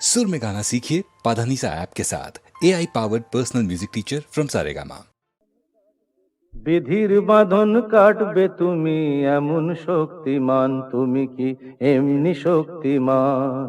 सुर में गाना सीखिए पाधानीसा ऐप के साथ A I powered personal music teacher from Saregama বিধির বাঁধন কাটবে তুমি এমন শক্তিমান তুমি কি এমনি শক্তিমান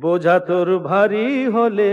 বোঝা তোর ভারী হলে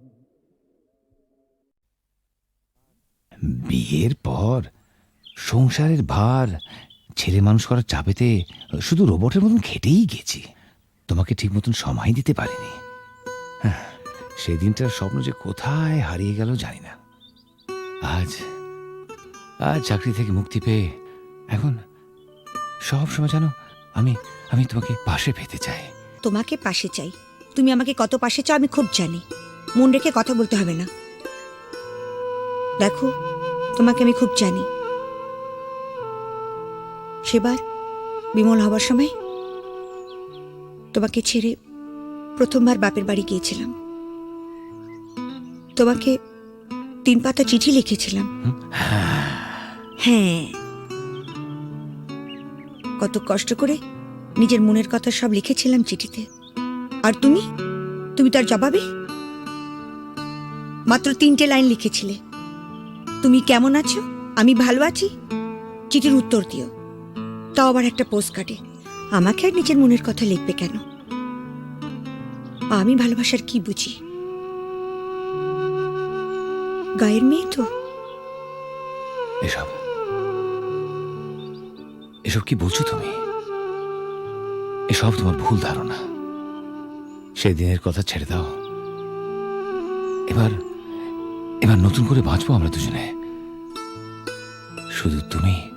বিয়ের পর সংসারের ভার ছেলে মানুষ করার চাপেতে শুধু রোবটের মতন খেটেই গেছি। তোমাকে ঠিক মতন সময় দিতে পারিনি। হ্যাঁ, সেদিনটার স্বপ্ন যে কোথায় হারিয়ে গেল জানি না। আজ আজ চাকরি থেকে মুক্তি পেয়ে এখন সব সময় জানো আমি আমি তোমাকে পাশে পেতে চাই। তোমাকে পাশে চাই। তুমি আমাকে কত পাশে চাও আমি খুব জানি। মন রেখে কথা বলতে হবে না। দেখো তোমাকে আমি খুব জানি। সেবার বিমল হবার সময় তোমাকে ছেড়ে প্রথমবার বাপের বাড়ি গিয়েছিলাম। তোমাকে তিন পাতা চিঠি লিখেছিলাম। হ্যাঁ। কত কষ্ট করে নিজের মনের কথা সব লিখেছিলাম চিঠিতে। আর তুমি? তুমি তার জবাবে? মাত্র তিনটে লাইন লিখেছিলে। তুমি কেমন আছো? আমি ভালো আছি? চিঠির উত্তর দিও। তাও আবার একটা পোস্ট কাটে আমাকে আর নিজের মনের কথা লিখবে কেন? আমি ভালোবাসার কি বুঝি? গায়ের মেয়ে তো? এসব। এসব কি বলছো তুমি? এসব তোমার ভুল ধারণা। সেদিনের কথা ছেড়ে দাও। এবার এবার নতুন করে বাঁচবো আমরা দুজনে। শুধু তুমি।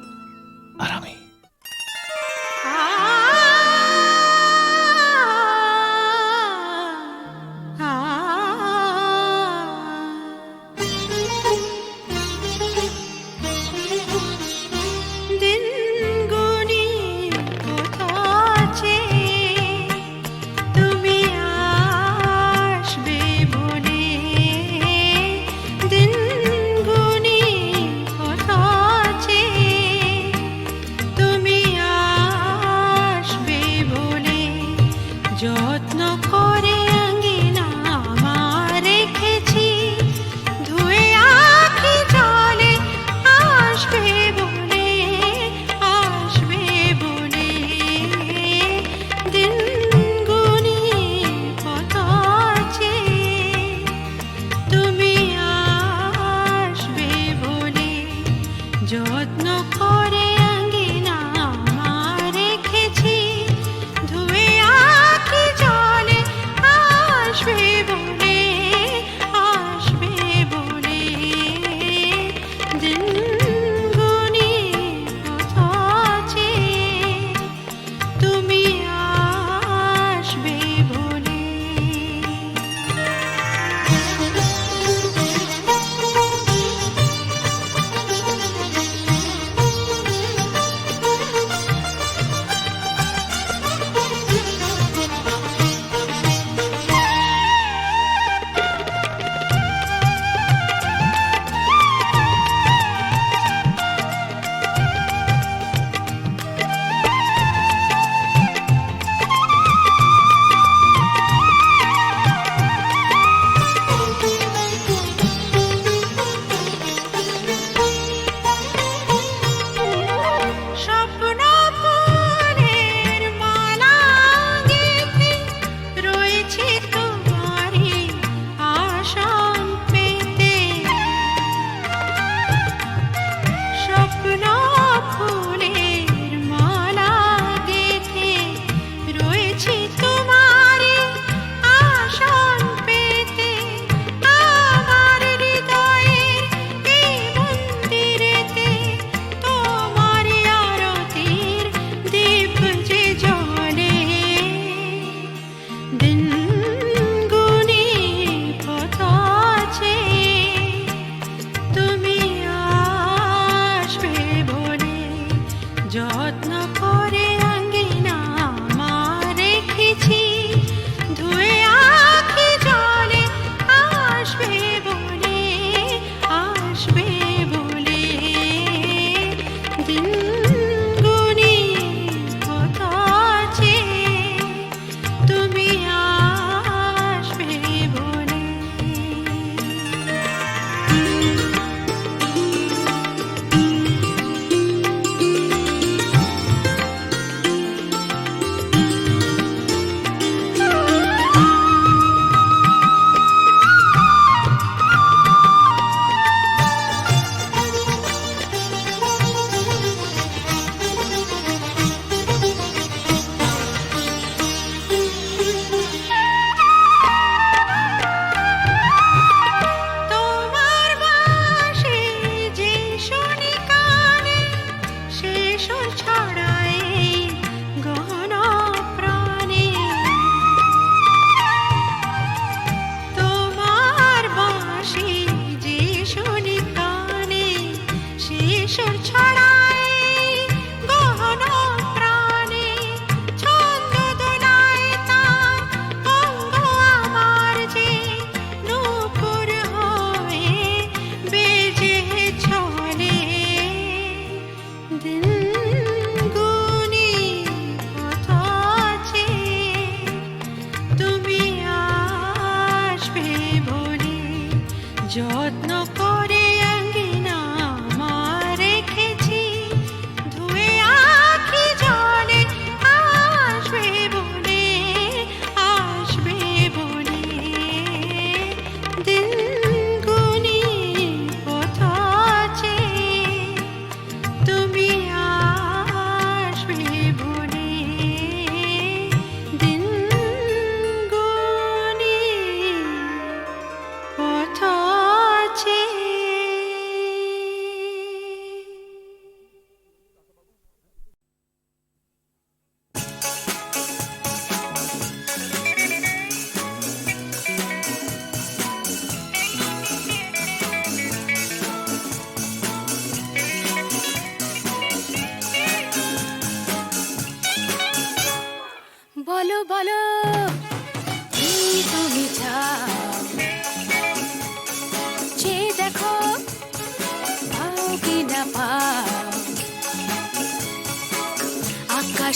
speak.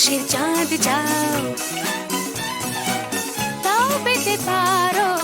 খুশির চাঁদ চাও তাও পেতে পারো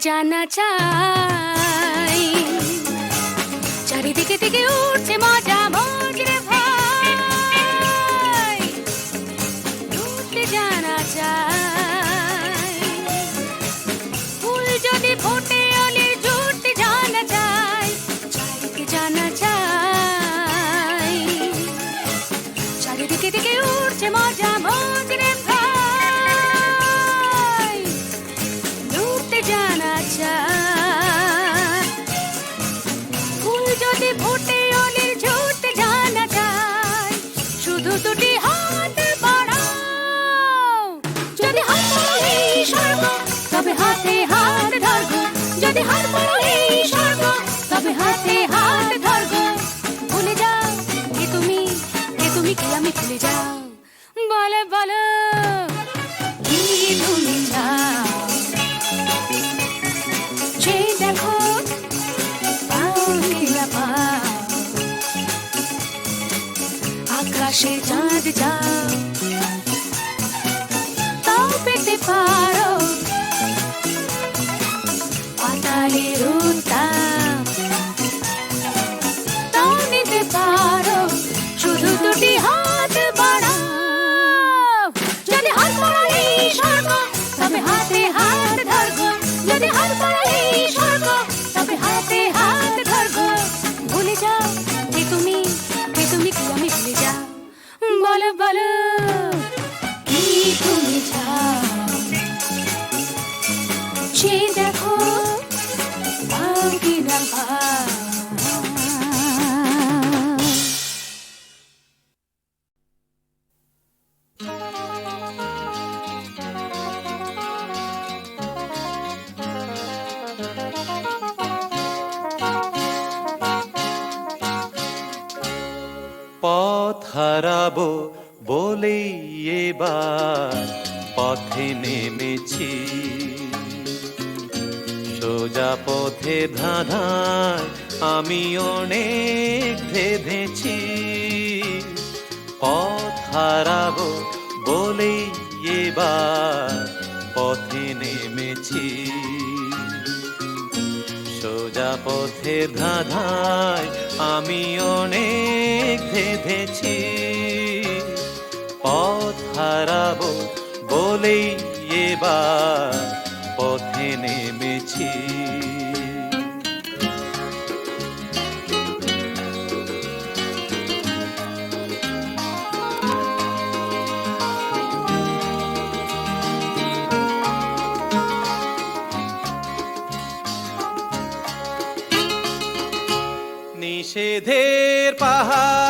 জানা চাই। চারিদিকে থেকে উঠছে মজা, মজরে ভাই। ঢুকতে জানা চাই। ফুল যদি ফোটে অলে জুটতে জানা চাই। চারিদিকে জানা চাই। চারিদিকে থেকে উঠছে মজা মজা হারাবো বলেই এবার পথে নেমেছি। সোজা পথে ধাঁধায় আমি অনেক ভেবেছি। পথ হারাবো বলেই এবার পথে নেমেছি। সোজা পথে ধাঁধায় আমি অনেক ভেবেছি। পথ হারাবো বলেই এবার পথে নেমেছি। নিষেধের পাহারাতে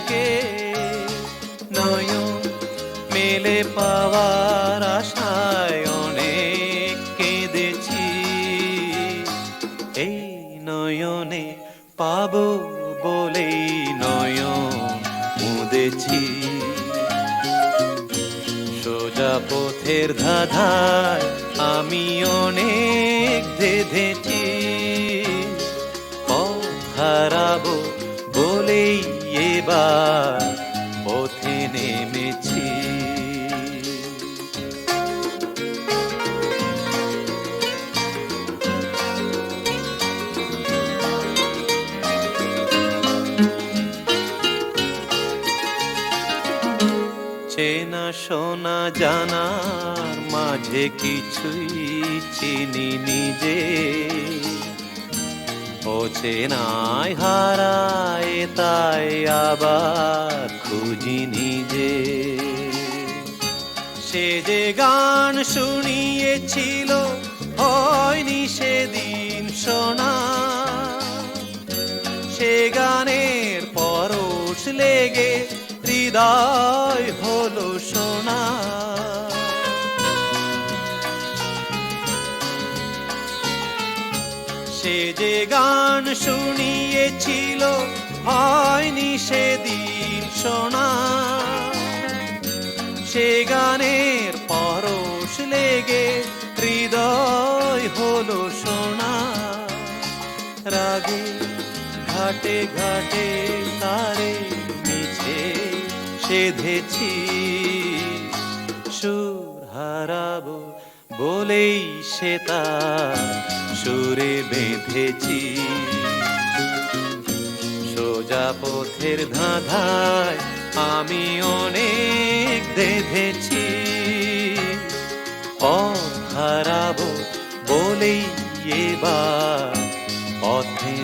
ডেকে নয়ন মেলে পাওয়ার আশায় অনেক কেঁদেছি। এই নয়নে পাবো বলেই নয়ন মুদেছি সোজা পথের ধাঁধায় আমি অনেক ধেধেছি এবার পথে নেমেছি। চেনা শোনা জানার মাঝে কিছুই চিনি নিজে ও চেনায় হারায় তাই আবার খুঁজি নিজে। সে যে গান শুনিয়েছিল, হয়নি সেদিন শোনা। সে গানের পরশ লেগে হৃদয় হলো সোনা। সে যে গান শুনিয়েছিল হয়নি সেদিন শোনা সে গানের পরশ লেগে হৃদয় হলো শোনা রাগে ঘাটে ঘাটে তারে মিছে সেধেছি, সুর হারাবো বলেই সে সুরে বেঁধেছি। সোজা পথের ধাঁধায় আমি অনেক বেঁধেছি। পথ বলেই এবার পথে